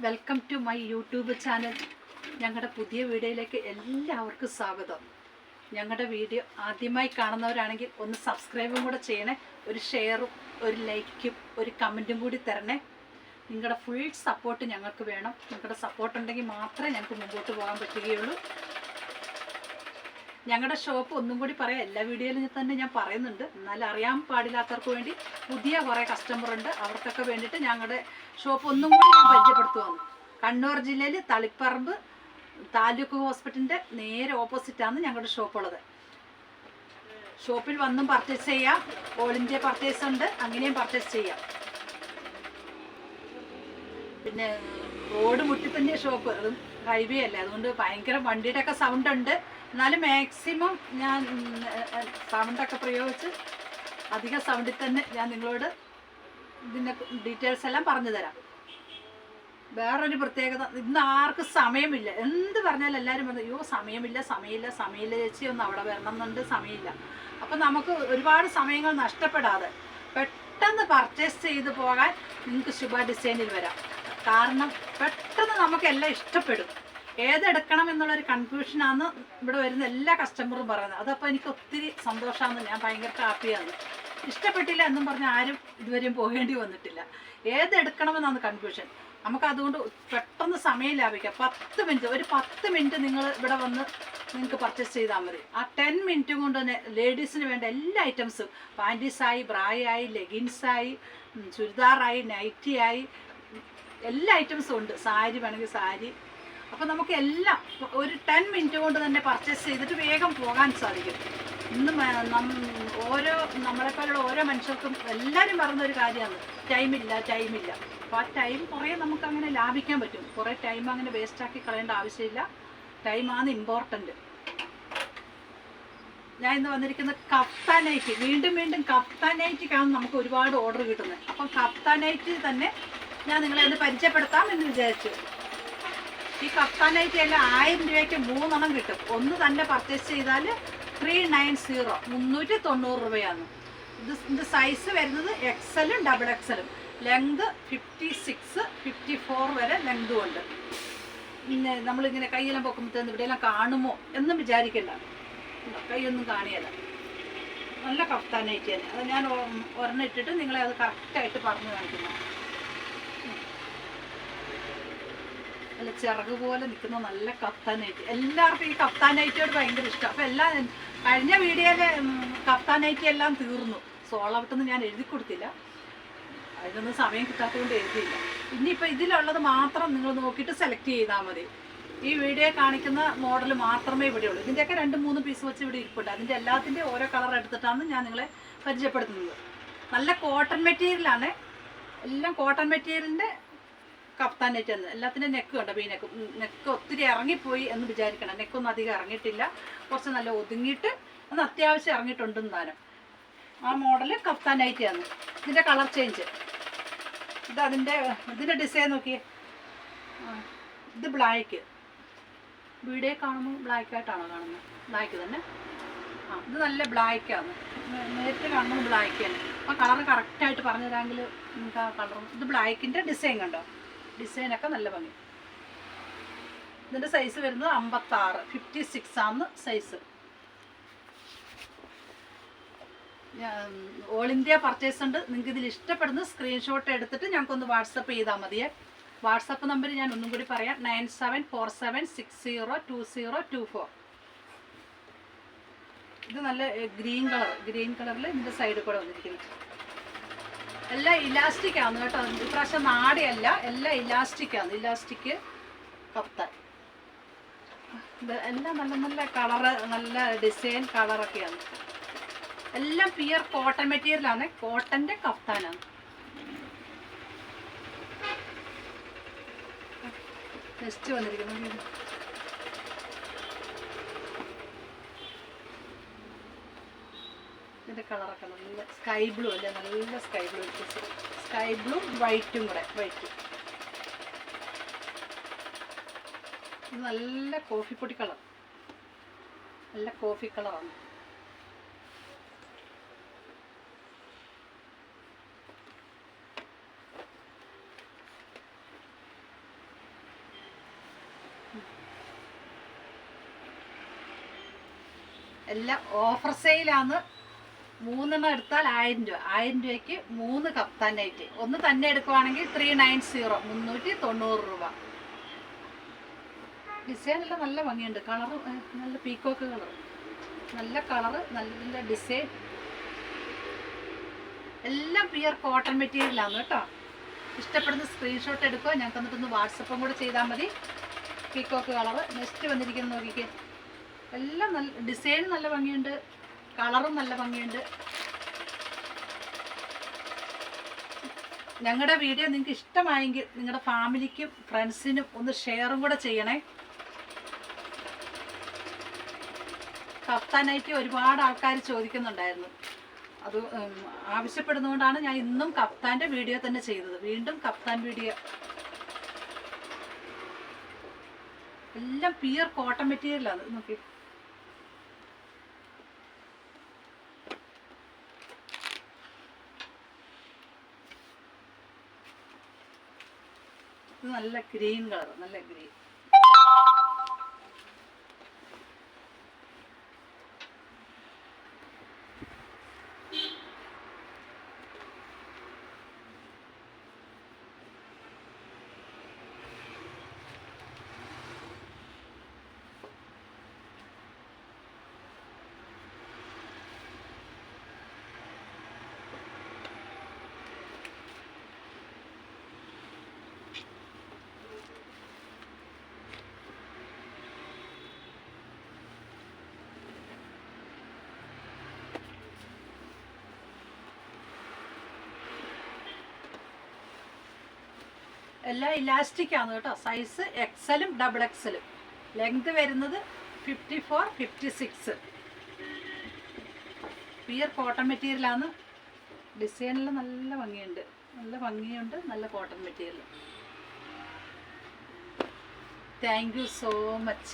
Welcome to my YouTube channel ഞങ്ങളുടെ പുതിയ വീഡിയോയിലേക്ക് എല്ലാവർക്കും സ്വാഗതം. ഞങ്ങളുടെ വീഡിയോ ആദ്യമായി കാണുന്നവരാണെങ്കിൽ ഒന്ന് സബ്സ്ക്രൈബും കൂടെ ചെയ്യണേ. ഒരു ഷെയറും ഒരു ലൈക്കും ഒരു കമന്റും കൂടി തരണേ. നിങ്ങളുടെ ഫുൾ സപ്പോർട്ട് ഞങ്ങൾക്ക് വേണം. നിങ്ങളുടെ സപ്പോർട്ട് ഉണ്ടെങ്കിൽ മാത്രമേ ഞങ്ങൾക്ക് മുമ്പോട്ട് പോകാൻ പറ്റുകയുള്ളൂ. ഞങ്ങളുടെ ഷോപ്പ് ഒന്നും കൂടി പറയാം. എല്ലാ വീഡിയോയിലും തന്നെ ഞാൻ പറയുന്നുണ്ട്. എന്നാൽ അറിയാൻ പാടില്ലാത്തവർക്ക് വേണ്ടി പുതിയ കുറേ കസ്റ്റമർ ഉണ്ട്. അവർക്കൊക്കെ വേണ്ടിയിട്ട് ഞങ്ങളുടെ ഷോപ്പ് ഒന്നും കൂടി ഞാൻ പരിചയപ്പെടുത്തുവാണ്. കണ്ണൂർ ജില്ലയിൽ തളിപ്പറമ്പ് താലൂക്ക് ഹോസ്പിറ്റലിന്റെ നേരെ ഓപ്പോസിറ്റാണ് ഞങ്ങളുടെ ഷോപ്പ് ഉള്ളത്. ഷോപ്പിൽ വന്നും പർച്ചേസ് ചെയ്യാം. ഓൾ ഇന്ത്യ പർച്ചേസ് ഉണ്ട്. അങ്ങനെയും പർച്ചേസ് ചെയ്യാം. പിന്നെ റോഡ് മുട്ടിത്തന്നെ ഷോപ്പ് അതും ഹൈവേ അല്ലേ. അതുകൊണ്ട് ഭയങ്കര വണ്ടിയുടെ ഒക്കെ സൗണ്ട് ഉണ്ട്. എന്നാലും മാക്സിമം ഞാൻ സൗണ്ടൊക്കെ പ്രയോഗിച്ച് അധിക സൗണ്ടിൽ തന്നെ ഞാൻ നിങ്ങളോട് ഇതിന്റെ ഡീറ്റെയിൽസ് എല്ലാം പറഞ്ഞു തരാം. വേറൊരു പ്രത്യേകത ഇന്ന് ആർക്കും സമയമില്ല. എന്ത് പറഞ്ഞാലും എല്ലാവരും പറഞ്ഞു അയ്യോ സമയമില്ല സമയമില്ല സമയമില്ല ചേച്ചി ഒന്ന് അവിടെ വരണം എന്നുണ്ട് സമയമില്ല. അപ്പം നമുക്ക് ഒരുപാട് സമയങ്ങൾ നഷ്ടപ്പെടാതെ പെട്ടെന്ന് പർച്ചേസ് ചെയ്ത് പോകാൻ നിങ്ങൾക്ക് ശുഭ ഡിസൈനിൽ വരാം. കാരണം പെട്ടെന്ന് നമുക്കെല്ലാം ഇഷ്ടപ്പെടും. ഏതെടുക്കണം എന്നുള്ളൊരു കൺഫ്യൂഷനാണ് ഇവിടെ വരുന്ന എല്ലാ കസ്റ്റമറും പറയുന്നത്. അതപ്പോൾ എനിക്ക് ഒത്തിരി സന്തോഷമാണ്. ഞാൻ ഭയങ്കര ഹാപ്പിയാണ് ഇഷ്ടപ്പെട്ടില്ല എന്നും പറഞ്ഞ് ആരും ഇതുവരെയും പോകേണ്ടി വന്നിട്ടില്ല. ഏതെടുക്കണമെന്നാണ് കൺഫ്യൂഷൻ നമുക്ക് അതുകൊണ്ട് പെട്ടെന്ന് സമയം ലാഭിക്കാം. പത്ത് മിനിറ്റ് ഒരു പത്ത് മിനിറ്റ് നിങ്ങൾ ഇവിടെ വന്ന് നിങ്ങൾക്ക് പർച്ചേസ് ചെയ്താൽ മതി. ആ ടെൻ മിനിറ്റ് കൊണ്ട് തന്നെ ലേഡീസിന് വേണ്ട എല്ലാ ഐറ്റംസും പാന്റീസായി ബ്രായായി ലെഗിൻസായി ചുരിദാറായി നൈറ്റിയായി എല്ലാ ഐറ്റംസും ഉണ്ട്. സാരി വേണമെങ്കിൽ സാരി അപ്പോൾ നമുക്ക് എല്ലാം ഒരു ടെൻ മിനിറ്റ് കൊണ്ട് തന്നെ പർച്ചേസ് ചെയ്തിട്ട് വേഗം പോകാൻ സാധിക്കും. ഇന്ന് ഓരോ നമ്മളെപ്പോലുള്ള ഓരോ മനുഷ്യർക്കും എല്ലാവരും പറയുന്ന ഒരു കാര്യമാണ്. ടൈമില്ല ടൈമില്ല അപ്പോൾ ആ ടൈം കുറേ നമുക്ക് അങ്ങനെ ലാഭിക്കാൻ പറ്റും. കുറേ ടൈം അങ്ങനെ വേസ്റ്റാക്കി കളയേണ്ട ആവശ്യമില്ല. ടൈമാണ് ഇമ്പോർട്ടന്റ് ഞാൻ ഇന്ന് വന്നിരിക്കുന്ന കഫ്താനൈറ്റ് വീണ്ടും വീണ്ടും കഫ്താനൈറ്റിക്കാണ് നമുക്ക് ഒരുപാട് ഓർഡർ കിട്ടുന്നത്. അപ്പം കഫ്താനൈറ്റ് തന്നെ ഞാൻ നിങ്ങളെ ഒന്ന് പരിചയപ്പെടുത്താം എന്ന് വിചാരിച്ചു. ഈ കഫ്താനൈറ്റ് എല്ലാം ആയിരം രൂപയ്ക്ക് മൂന്നെണ്ണം കിട്ടും. ഒന്ന് തന്നെ പർച്ചേസ് ചെയ്താൽ ത്രീ നയൻ സീറോ മുന്നൂറ്റി തൊണ്ണൂറ് രൂപയാണ്. ഇത് ഇതിന്റെ സൈസ് വരുന്നത് എക്സലും double എക്സലും length fifty six fifty four വരെ ലെങ്തും ഉണ്ട്. പിന്നെ നമ്മളിങ്ങനെ കൈയെല്ലാം പൊക്കുമ്പോഴത്തേന്ന് ഇവിടെയെല്ലാം കാണുമോ എന്നും വിചാരിക്കണ്ട. കൈയൊന്നും കാണിയല്ല. നല്ല കഫ്താനായിട്ട് തന്നെ. അത് ഞാൻ ഒരെണ്ണം ഇട്ടിട്ട് നിങ്ങളെ അത് കറക്റ്റായിട്ട് പറഞ്ഞു കാണിക്കുന്നു. നല്ല ചിറക് പോലെ നിൽക്കുന്ന നല്ല കഫ്താനൈറ്റ് എല്ലാവർക്കും ഈ കഫ്താനൈറ്റിയോട് ഭയങ്കര ഇഷ്ടം. അപ്പം എല്ലാം കഴിഞ്ഞ വീഡിയോയിലെ കഫ്താനൈറ്റി എല്ലാം തീർന്നു. സോളവിട്ടൊന്നും ഞാൻ എഴുതി കൊടുത്തില്ല. അതിനൊന്നും സമയം കിട്ടാത്തതുകൊണ്ട് എഴുതിയില്ല. ഇനിയിപ്പോൾ ഇതിലുള്ളത് മാത്രം നിങ്ങൾ നോക്കിയിട്ട് സെലക്ട് ചെയ്താൽ മതി. ഈ വീഡിയോ കാണിക്കുന്ന മോഡൽ മാത്രമേ ഇവിടെ ഉള്ളൂ. ഇതിന്റെയൊക്കെ രണ്ട് മൂന്ന് പീസ് വെച്ച് ഇവിടെ ഇരിപ്പുണ്ട്. അതിന്റെ എല്ലാത്തിന്റെ ഓരോ കളർ എടുത്തിട്ടാണ് ഞാൻ നിങ്ങളെ പരിചയപ്പെടുത്തുന്നത്. നല്ല കോട്ടൺ മെറ്റീരിയലാണ് എല്ലാം കോട്ടൺ മെറ്റീരിയലിന്റെ നെറ്റ് എന്ന് എല്ലാത്തിന്റെ നെക്ക് കണ്ടോ? ഈ നെക്ക് നെക്ക് ഒത്തിരി ഇറങ്ങിപ്പോയി എന്ന് വിചാരിക്കണം. നെക്കൊന്നും അധികം ഇറങ്ങിയിട്ടില്ല. കുറച്ച് നല്ല ഒതുങ്ങിയിട്ട് ഒന്ന് അത്യാവശ്യം ഇറങ്ങിയിട്ടുണ്ട് താനും ആ മോഡൽ കപ്താനായിട്ട് നൈറ്റിയാണ് ഇതിന്റെ കളർ ചേഞ്ച്. ഇത് അതിന്റെ ഇതിന്റെ ഡിസൈൻ നോക്കിയേ. ഇത് ബ്ലാക്ക്. വീഡിയോ കാണുമ്പോൾ ബ്ലാക്ക് ആയിട്ടാണോ കാണുന്നത്? ബ്ലാക്ക് തന്നെ. ആ ഇത് നല്ല ബ്ലാക്കാണ്. നേരിട്ട് കാണുമ്പോൾ ബ്ലാക്ക് തന്നെ. അപ്പോൾ കളർ കറക്റ്റായിട്ട് പറഞ്ഞു തരാമെങ്കിൽ നിങ്ങൾക്ക് ആ കളറും. ഇത് ബ്ലാക്കിന്റെ ഡിസൈൻ കണ്ടോ? ഡിസൈനൊക്കെ നല്ല ഭംഗി. ഇതിന്റെ സൈസ് വരുന്നത് അമ്പത്താറ് ഫിഫ്റ്റി സിക്സ് ആണ് സൈസ് ഓൾ ഇന്ത്യ പർച്ചേസ് ഉണ്ട്. നിങ്ങൾക്ക് ഇതിൽ ഇഷ്ടപ്പെടുന്ന സ്ക്രീൻഷോട്ട് എടുത്തിട്ട് ഞങ്ങൾക്കൊന്ന് വാട്സപ്പ് ചെയ്താൽ മതിയേ. വാട്സപ്പ് നമ്പർ ഞാൻ ഒന്നും കൂടി പറയാം. Nine seven four seven six zero two zero two four ഇത് നല്ല ഗ്രീൻ കളർ ഗ്രീൻ കളറിൽ ഇതിന്റെ സൈഡിൽ കൂടെ വന്നിരിക്കുന്നു എല്ലാം ഇലാസ്റ്റിക് ആണ് കേട്ടോ. ഇപ്രാവശ്യം നാടിയല്ല എല്ലാം ഇലാസ്റ്റിക് ആണ്. ഇലാസ്റ്റിക് കപ്താൻ എല്ലാം നല്ല നല്ല കളറ് നല്ല ഡിസൈൻ കളറൊക്കെയാണ്. എല്ലാം പിയർ കോട്ടൺ മെറ്റീരിയലാണ് കോട്ടന്റെ കപ്താനാണ് നെക്സ്റ്റ് വന്നിരിക്കുന്നത് ഇതിന്റെ കളറൊക്കെ നല്ല സ്കൈ ബ്ലൂ അല്ലേ? നല്ല സ്കൈ ബ്ലൂ സ്കൈ ബ്ലൂ വൈറ്റും കൂടെ. വൈറ്റും ഇത് നല്ല കോഫി പൊടി കളർ നല്ല കോഫി കളറാണ് എല്ലാം ഓഫർ സെയിലാണ് മൂന്നെണ്ണം എടുത്താൽ ആയിരം രൂപ. ആയിരം രൂപയ്ക്ക് മൂന്ന് കപ്താൻ നൈറ്റ് ഒന്ന് തന്നെ എടുക്കുവാണെങ്കിൽ ത്രീ നയൻ സീറോ മുന്നൂറ്റി തൊണ്ണൂറ് രൂപ. ഡിസൈനെല്ലാം നല്ല ഭംഗിയുണ്ട്. കളറ് നല്ല പീക്കോക്ക് കളർ നല്ല കളറ് നല്ല ഡിസൈൻ എല്ലാം പ്യുർ കോട്ടൺ മെറ്റീരിയലാണ് കേട്ടോ. ഇഷ്ടപ്പെടുന്ന സ്ക്രീൻഷോട്ട് എടുക്കുക. ഞങ്ങൾക്ക് എന്നിട്ടൊന്ന് വാട്സപ്പും കൂടെ ചെയ്താൽ മതി. പീക്കോക്ക് കളറ് നെക്സ്റ്റ് വന്നിരിക്കുന്ന നോക്കിക്കേ. എല്ലാം നല്ല ഡിസൈൻ നല്ല ഭംഗിയുണ്ട്. കളറും നല്ല ഭംഗിയുണ്ട്. ഞങ്ങളുടെ വീഡിയോ നിങ്ങൾക്ക് ഇഷ്ടമായെങ്കിൽ നിങ്ങളുടെ ഫാമിലിക്കും ഫ്രണ്ട്സിനും ഒന്ന് ഷെയറും കൂടെ ചെയ്യണേ. കഫ്താനായിട്ട് ഒരുപാട് ആൾക്കാർ ചോദിക്കുന്നുണ്ടായിരുന്നു. അത് ആവശ്യപ്പെടുന്നതുകൊണ്ടാണ് ഞാൻ ഇന്നും കഫ്താന്റെ വീഡിയോ തന്നെ ചെയ്തത്. വീണ്ടും കഫ്താൻ വീഡിയോ. എല്ലാം പിയർ കോട്ടൺ മെറ്റീരിയലാണ് നോക്കി ഇത് നല്ല ഗ്രീൻ കളർ നല്ല ഗ്രീൻ. എല്ലാം ഇലാസ്റ്റിക് ആണ് കേട്ടോ. സൈസ് എക്സലും ഡബിൾ എക്സലും ലെങ്ത് വരുന്നത് fifty four fifty six pure cotton മെറ്റീരിയലാണ് ഡിസൈനെല്ലാം നല്ല ഭംഗിയുണ്ട്. നല്ല ഭംഗിയുണ്ട് നല്ല cotton material thank you so much